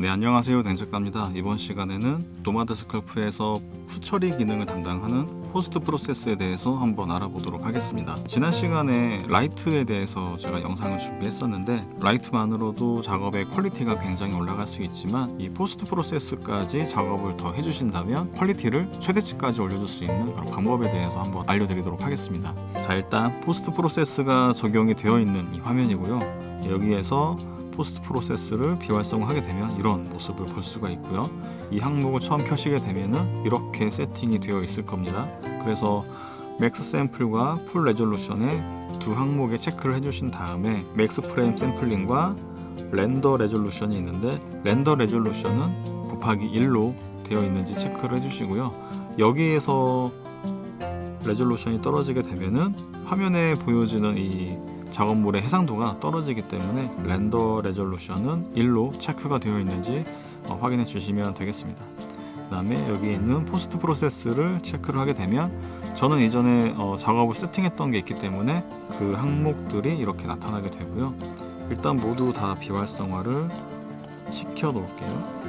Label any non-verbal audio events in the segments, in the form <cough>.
네 안녕하세요. 댄작가입니다. 이번 시간에는 노마드 스컬프에서 후처리 기능을 담당하는 포스트 프로세스에 대해서 한번 알아보도록 하겠습니다. 지난 시간에 라이트에 대해서 제가 영상을 준비했었는데 라이트만으로도 작업의 퀄리티가 굉장히 올라갈 수 있지만 이 포스트 프로세스까지 작업을 더 해주신다면 퀄리티를 최대치까지 올려줄 수 있는 그런 방법에 대해서 한번 알려드리도록 하겠습니다. 자 일단 포스트 프로세스가 적용이 되어 있는 이 화면이고요. 여기에서 포스트 프로세스를 비활성화하게 되면 이런 모습을 볼 수가 있고요. 이 항목을 처음 켜시게 되면은 이렇게 세팅이 되어 있을 겁니다. 그래서 맥스 샘플과 풀 레졸루션의 두 항목에 체크를 해주신 다음에 맥스 프레임 샘플링과 렌더 레졸루션이 있는데 렌더 레졸루션은 곱하기 1로 되어 있는지 체크를 해주시고요. 여기에서 레졸루션이 떨어지게 되면은 화면에 보여지는 이 작업물의 해상도가 떨어지기 때문에 렌더 레졸루션은 1로 체크가 되어 있는지 어, 확인해 주시면 되겠습니다. 그 다음에 여기 있는 포스트 프로세스를 체크를 하게 되면 저는 이전에 어, 작업을 세팅했던 게 있기 때문에 그 항목들이 이렇게 나타나게 되고요. 일단 모두 다 비활성화를 시켜 놓을게요.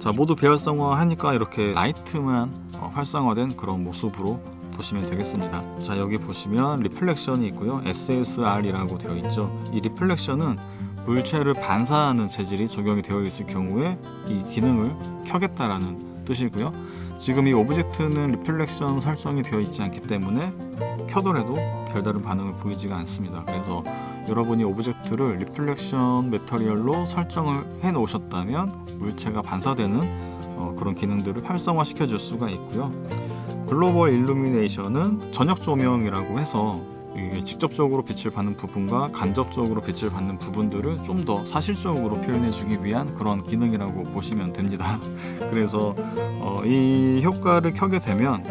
자 모두 비활성화 하니까 이렇게 라이트만 어, 활성화된 그런 모습으로 보시면 되겠습니다. 자 여기 보시면 리플렉션이 있고요. SSR이라고 되어 있죠. 이 리플렉션은 물체를 반사하는 재질이 적용이 되어 있을 경우에 이 기능을 켜겠다라는 뜻이고요. 지금 이 오브젝트는 리플렉션 설정이 되어 있지 않기 때문에 켜더라도 별다른 반응을 보이지가 않습니다. 그래서 여러분이 오브젝트를 리플렉션 매터리얼로 설정을 해 놓으셨다면 물체가 반사되는 어, 그런 기능들을 활성화시켜 줄 수가 있고요. 글로벌 일루미네이션은 저녁 조명이라고 해서 직접적으로 빛을 받는 부분과 간접적으로 빛을 받는 부분들을 좀 더 사실적으로 표현해 주기 위한 그런 기능이라고 보시면 됩니다. <laughs> 그래서 어, 이 효과를 켜게 되면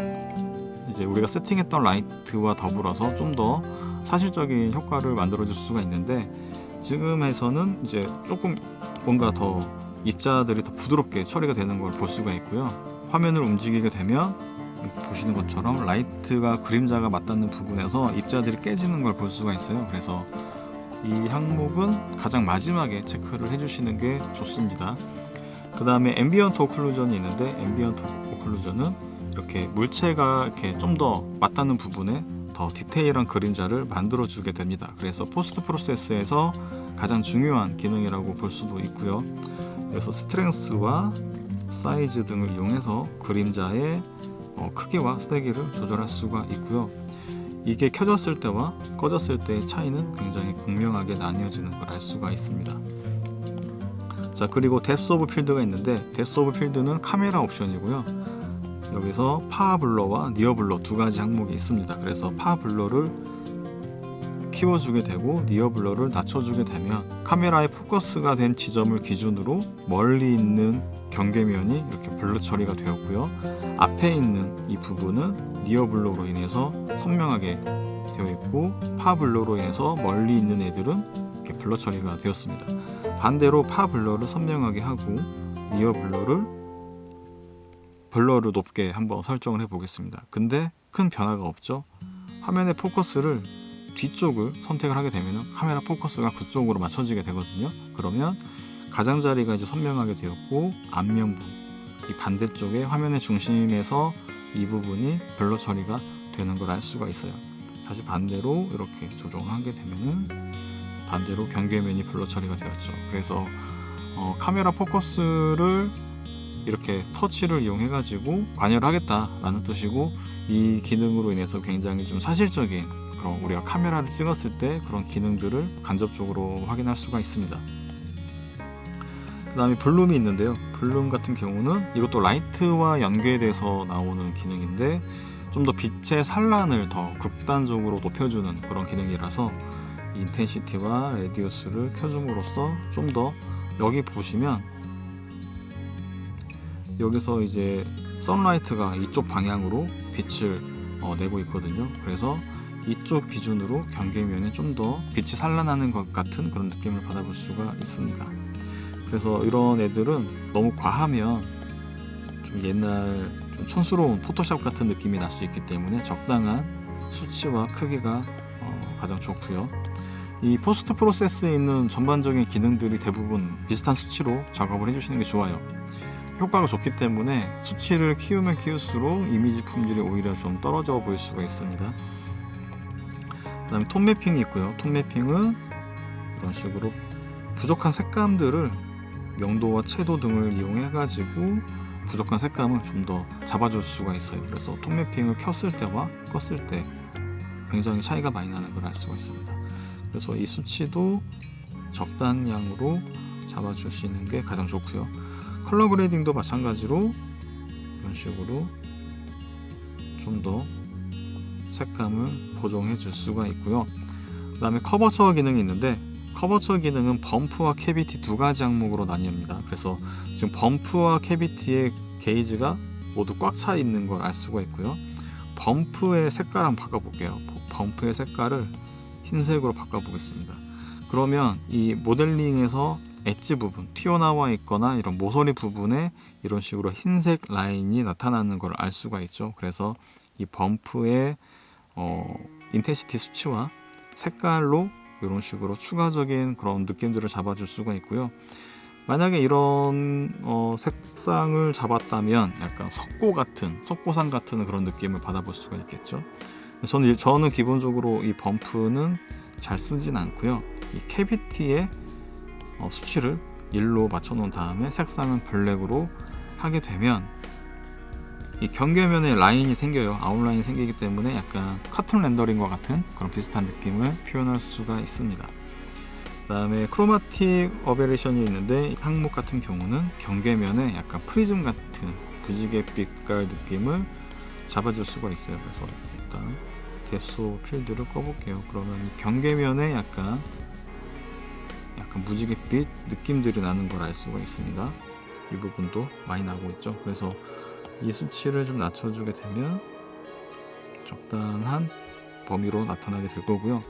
이제 우리가 세팅했던 라이트와 더불어서 좀 더 사실적인 효과를 만들어 줄 수가 있는데 지금에서는 이제 조금 뭔가 더 입자들이 더 부드럽게 처리가 되는 걸 볼 수가 있고요. 화면을 움직이게 되면 보시는 것처럼 라이트가 그림자가 맞닿는 부분에서 입자들이 깨지는 걸 볼 수가 있어요. 그래서 이 항목은 가장 마지막에 체크를 해주시는 게 좋습니다. 그 다음에 앰비언트 오클루전이 있는데 앰비언트 오클루전은 이렇게 물체가 이렇게 좀 더 맞닿는 부분에 더 디테일한 그림자를 만들어 주게 됩니다. 그래서 포스트 프로세스에서 가장 중요한 기능이라고 볼 수도 있고요. 그래서 스트렝스와 사이즈 등을 이용해서 그림자의 어, 크기와 세기를 조절할 수가 있고요. 이게 켜졌을 때와 꺼졌을 때의 차이는 굉장히 극명하게 나뉘어지는 걸 알 수가 있습니다. 자 그리고 뎁스 오브 필드가 있는데 뎁스 오브 필드는 카메라 옵션이고요. 여기서 파워 블러와 니어 블러 두 가지 항목이 있습니다. 그래서 파워 블러를 키워주게 되고 니어 블러를 낮춰주게 되면 카메라의 포커스가 된 지점을 기준으로 멀리 있는 경계면이 이렇게 블러 처리가 되었고요. 앞에 있는 이 부분은 니어 블러로 인해서 선명하게 되어 있고 파 블러로 인해서 멀리 있는 애들은 이렇게 블러 처리가 되었습니다. 반대로 파 블러를 선명하게 하고 니어 블러를 블러를 높게 한번 설정을 해 보겠습니다. 근데 큰 변화가 없죠. 화면의 포커스를 뒤쪽을 선택을 하게 되면 카메라 포커스가 그쪽으로 맞춰지게 되거든요. 그러면 가장자리가 이제 선명하게 되었고 앞면부 이 반대쪽에 화면의 중심에서 이 부분이 블러 처리가 되는 걸 알 수가 있어요. 다시 반대로 이렇게 조정을 하게 되면은 반대로 경계면이 블러 처리가 되었죠. 그래서 어, 카메라 포커스를 이렇게 터치를 이용해 가지고 관여를 하겠다라는 뜻이고 이 기능으로 인해서 굉장히 좀 사실적인 그런 우리가 카메라를 찍었을 때 그런 기능들을 간접적으로 확인할 수가 있습니다. 그 다음에 블룸이 있는데요. 블룸 같은 경우는 이것도 라이트와 연계돼서 나오는 기능인데 좀 더 빛의 산란을 더 극단적으로 높여주는 그런 기능이라서 인텐시티와 레디우스를 켜줌으로써 좀 더 여기 보시면 여기서 이제 선라이트가 이쪽 방향으로 빛을 어, 내고 있거든요. 그래서 이쪽 기준으로 경계면에 좀더 빛이 산란하는 것 같은 그런 느낌을 받아볼 수가 있습니다. 그래서 이런 애들은 너무 과하면 좀 옛날 좀 촌스러운 포토샵 같은 느낌이 날 수 있기 때문에 적당한 수치와 크기가 어, 가장 좋고요. 이 포스트 프로세스에 있는 전반적인 기능들이 대부분 비슷한 수치로 작업을 해주시는 게 좋아요. 효과가 좋기 때문에 수치를 키우면 키울수록 이미지 품질이 오히려 좀 떨어져 보일 수가 있습니다. 그 다음에 톤 매핑이 있고요. 톤 매핑은 이런 식으로 부족한 색감들을 명도와 채도 등을 이용해 가지고 부족한 색감을 좀 더 잡아줄 수가 있어요. 그래서 톤 매핑을 켰을 때와 껐을 때 굉장히 차이가 많이 나는 걸 알 수가 있습니다. 그래서 이 수치도 적당량으로 잡아주시는 게 가장 좋고요. 컬러 그레이딩도 마찬가지로 이런 식으로 좀 더 색감을 보정해 줄 수가 있고요. 그 다음에 커버처 기능이 있는데 커버처 기능은 범프와 캐비티 두 가지 항목으로 나뉩니다. 그래서 지금 범프와 캐비티의 게이지가 모두 꽉 차 있는 걸 알 수가 있고요. 범프의 색깔 한번 바꿔볼게요. 범프의 색깔을 흰색으로 바꿔보겠습니다. 그러면 이 모델링에서 엣지 부분, 튀어나와 있거나 이런 모서리 부분에 이런 식으로 흰색 라인이 나타나는 걸 알 수가 있죠. 그래서 이 범프의 어, 인텐시티 수치와 색깔로 이런 식으로 추가적인 그런 느낌들을 잡아줄 수가 있고요. 만약에 이런 어, 색상을 잡았다면 약간 석고 같은 석고상 같은 그런 느낌을 받아볼 수가 있겠죠. 저는 저는 기본적으로 이 범프는 잘 쓰진 않고요. 이 캐비티의 어, 수치를 1로 맞춰 놓은 다음에 색상은 블랙으로 하게 되면 이 경계면에 라인이 생겨요. 아웃라인이 생기기 때문에 약간 카툰 렌더링과 같은 그런 비슷한 느낌을 표현할 수가 있습니다. 그다음에 크로마틱 어베레이션이 있는데 이 항목 같은 경우는 경계면에 약간 프리즘 같은 부지개 빛깔 느낌을 잡아줄 수가 있어요. 그래서 일단 뎁소 필드를 꺼볼게요. 그러면 이 경계면에 약간 약간 무지갯빛 느낌들이 나는 걸 알 수가 있습니다. 이 부분도 많이 나고 있죠. 그래서 이 수치를 좀 낮춰주게 되면 적당한 범위로 나타나게 될 거고요.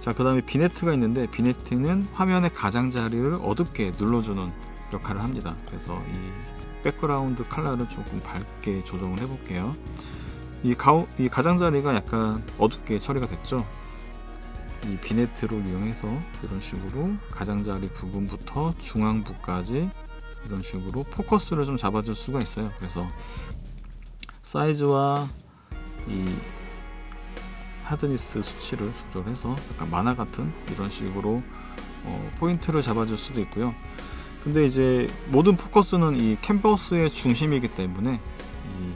자, 그 다음에 비네트가 있는데 비네트는 화면의 가장자리를 어둡게 눌러주는 역할을 합니다. 그래서 이 백그라운드 컬러를 조금 밝게 조정을 해볼게요. 이, 가우, 이 가장자리가 약간 어둡게 처리가 됐죠. 이 비네트를 이용해서 이런 식으로 가장자리 부분부터 중앙부까지 이런 식으로 포커스를 좀 잡아줄 수가 있어요. 그래서 사이즈와 이 하드니스 수치를 조절해서 약간 만화 같은 이런 식으로 어, 포인트를 잡아줄 수도 있고요. 근데 이제 모든 포커스는 이 캔버스의 중심이기 때문에 이,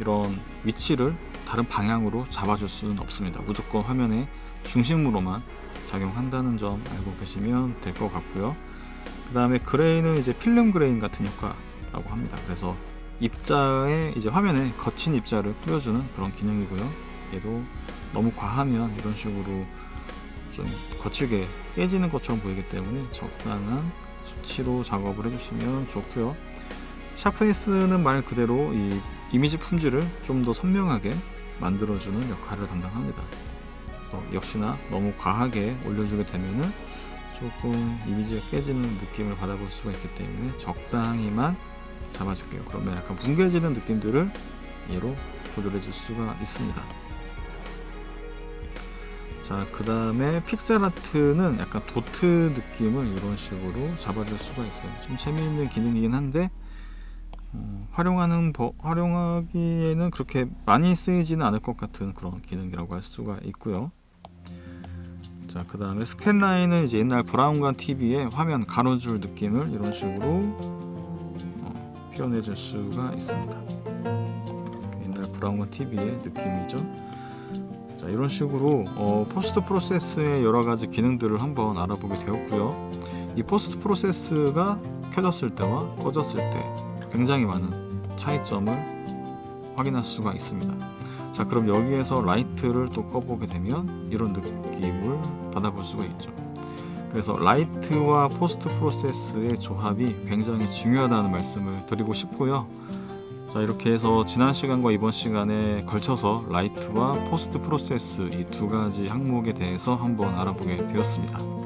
이런 위치를 다른 방향으로 잡아줄 수는 없습니다. 무조건 화면의 중심으로만 작용한다는 점 알고 계시면 될 것 같고요. 그 다음에 그레이는 이제 필름 그레인 같은 효과라고 합니다. 그래서 입자에 이제 화면에 거친 입자를 뿌려주는 그런 기능이고요. 얘도 너무 과하면 이런 식으로 좀 거칠게 깨지는 것처럼 보이기 때문에 적당한 수치로 작업을 해주시면 좋고요. 샤프니스는 말 그대로 이 이미지 품질을 좀 더 선명하게 만들어주는 역할을 담당합니다. 또 역시나 너무 과하게 올려주게 되면은 조금 이미지가 깨지는 느낌을 받아볼 수가 있기 때문에 적당히만 잡아줄게요. 그러면 약간 뭉개지는 느낌들을 얘로 조절해 줄 수가 있습니다. 자, 그 다음에 픽셀 아트는 약간 도트 느낌을 이런 식으로 잡아줄 수가 있어요. 좀 재미있는 기능이긴 한데, 어, 활용하는 버, 활용하기에는 그렇게 많이 쓰이지는 않을 것 같은 그런 기능이라고 할 수가 있고요. 자, 그 다음에 스캔 라인은 이제 옛날 브라운관 TV의 화면 가로줄 느낌을 이런 식으로 어, 표현해 줄 수가 있습니다. 옛날 브라운관 TV의 느낌이죠. 자, 이런 식으로 어, 포스트 프로세스의 여러 가지 기능들을 한번 알아보게 되었고요. 이 포스트 프로세스가 켜졌을 때와 꺼졌을 때 굉장히 많은 차이점을 확인할 수가 있습니다. 자, 그럼 여기에서 라이트를 또 꺼보게 되면 이런 느낌을 받아볼 수가 있죠. 그래서 라이트와 포스트 프로세스의 조합이 굉장히 중요하다는 말씀을 드리고 싶고요. 자 이렇게 해서 지난 시간과 이번 시간에 걸쳐서 라이트와 포스트 프로세스 이 두 가지 항목에 대해서 한번 알아보게 되었습니다.